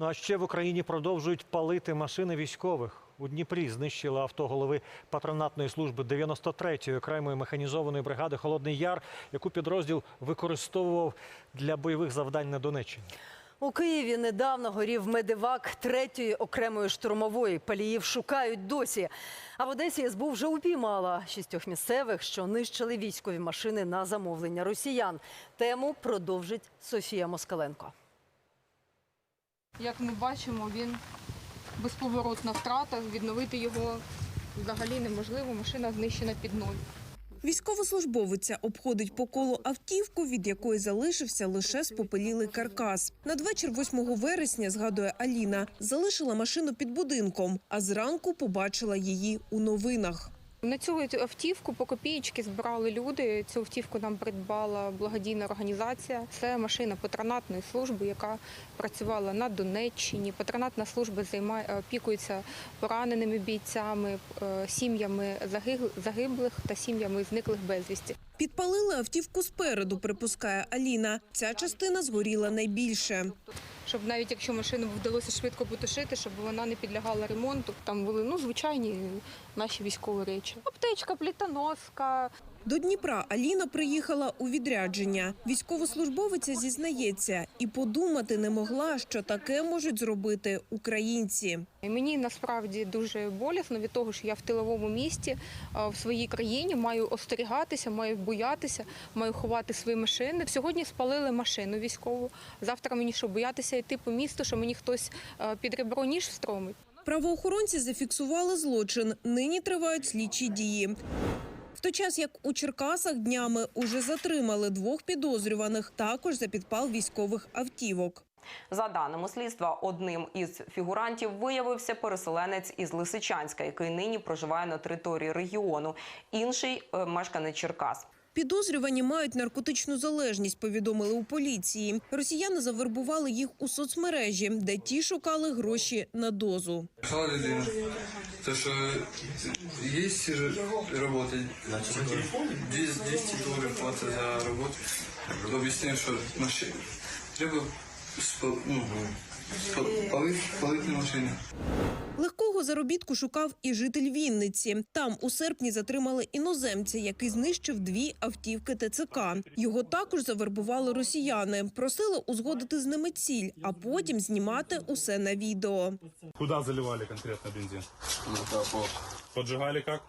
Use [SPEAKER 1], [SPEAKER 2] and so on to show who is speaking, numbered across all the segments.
[SPEAKER 1] Ну а ще в Україні продовжують палити машини військових. У Дніпрі знищили авто голови патронатної служби 93-ї окремої механізованої бригади Холодний Яр, яку підрозділ використовував для бойових завдань на Донеччині.
[SPEAKER 2] У Києві недавно горів медивак третьої окремої штурмової. Паліїв шукають досі. А в Одесі СБУ вже упіймала шістьох місцевих, що нищили військові машини на замовлення росіян. Тему продовжить Софія Москаленко.
[SPEAKER 3] Як ми бачимо, він безповоротна втрата. Відновити його взагалі неможливо. Машина знищена під ноль.
[SPEAKER 4] Військовослужбовиця обходить по колу автівку, від якої залишився лише спопелілий каркас. Надвечір 8 вересня, згадує Аліна, залишила машину під будинком, а зранку побачила її у новинах.
[SPEAKER 3] На цю автівку по копієчки збирали люди. Цю автівку нам придбала благодійна організація. Це машина патронатної служби, яка працювала на Донеччині. Патронатна служба займає опікується пораненими бійцями, е, сім'ями загиблих та сім'ями зниклих безвісті.
[SPEAKER 4] Підпалили автівку спереду, припускає Аліна. Ця частина згоріла найбільше.
[SPEAKER 3] щоб навіть якщо машину вдалося швидко потушити, щоб вона не підлягала ремонту. Там були ну звичайні наші військові речі. Аптечка, плітоноска.
[SPEAKER 4] До Дніпра Аліна приїхала у відрядження. Військовослужбовиця зізнається і подумати не могла, що таке можуть зробити українці.
[SPEAKER 3] Мені насправді дуже болісно від того, що я в тиловому місті в своїй країні маю остерігатися, маю боятися, маю ховати свої машини. Сьогодні спалили машину військову. Завтра мені що боятися йти по місту, що мені хтось під ребро ніж встромить.
[SPEAKER 4] Правоохоронці зафіксували злочин. Нині тривають слідчі дії. В той час, як у Черкасах днями уже затримали двох підозрюваних, також за підпал військових автівок.
[SPEAKER 5] За даними слідства, одним із фігурантів виявився переселенець із Лисичанська, який нині проживає на території регіону. Інший е, мешканець Черкас.
[SPEAKER 4] Підозрювані мають наркотичну залежність, повідомили у поліції. Росіяни завербували їх у соцмережі, де ті шукали гроші на дозу.
[SPEAKER 6] Людина, то що є робота, 200 доларів платить за роботу. Об'яснив, що машина. Треба ну, машину.
[SPEAKER 4] Легкого заробітку шукав і житель Вінниці. Там у серпні затримали іноземця, який знищив дві автівки ТЦК. Його також завербували росіяни, просили узгодити з ними ціль, а потім знімати усе на відео.
[SPEAKER 7] Куда заливали конкретно бензин?
[SPEAKER 6] На капот
[SPEAKER 7] Поджигали как?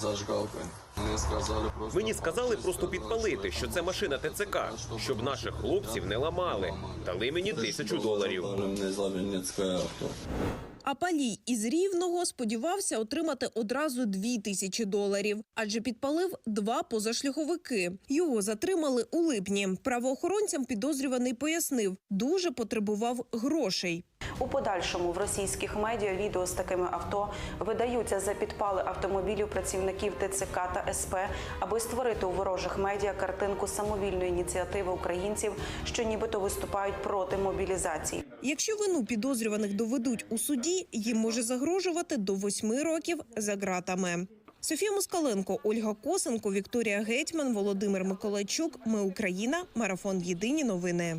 [SPEAKER 6] зажигалкою. Мені сказали просто...
[SPEAKER 8] Мені сказали просто підпалити, що це машина ТЦК, щоб наших хлопців не ламали. Дали мені тисячу доларів.
[SPEAKER 6] Мені за Вінницьке авто.
[SPEAKER 4] А палій із рівного сподівався отримати одразу дві тисячі доларів, адже підпалив два позашляховики. Його затримали у липні. Правоохоронцям підозрюваний пояснив, дуже потребував грошей.
[SPEAKER 9] У подальшому в російських медіа відео з такими авто видаються за підпали автомобілів працівників ТЦК та СП, аби створити у ворожих медіа картинку самовільної ініціативи українців, що нібито виступають проти мобілізації.
[SPEAKER 4] Якщо вину підозрюваних доведуть у суді, їм може загрожувати до восьми років за ґратами. Софія Москаленко, Ольга Косенко, Вікторія Гетьман, Володимир Миколайчук. Ми Україна. Марафон Єдині новини.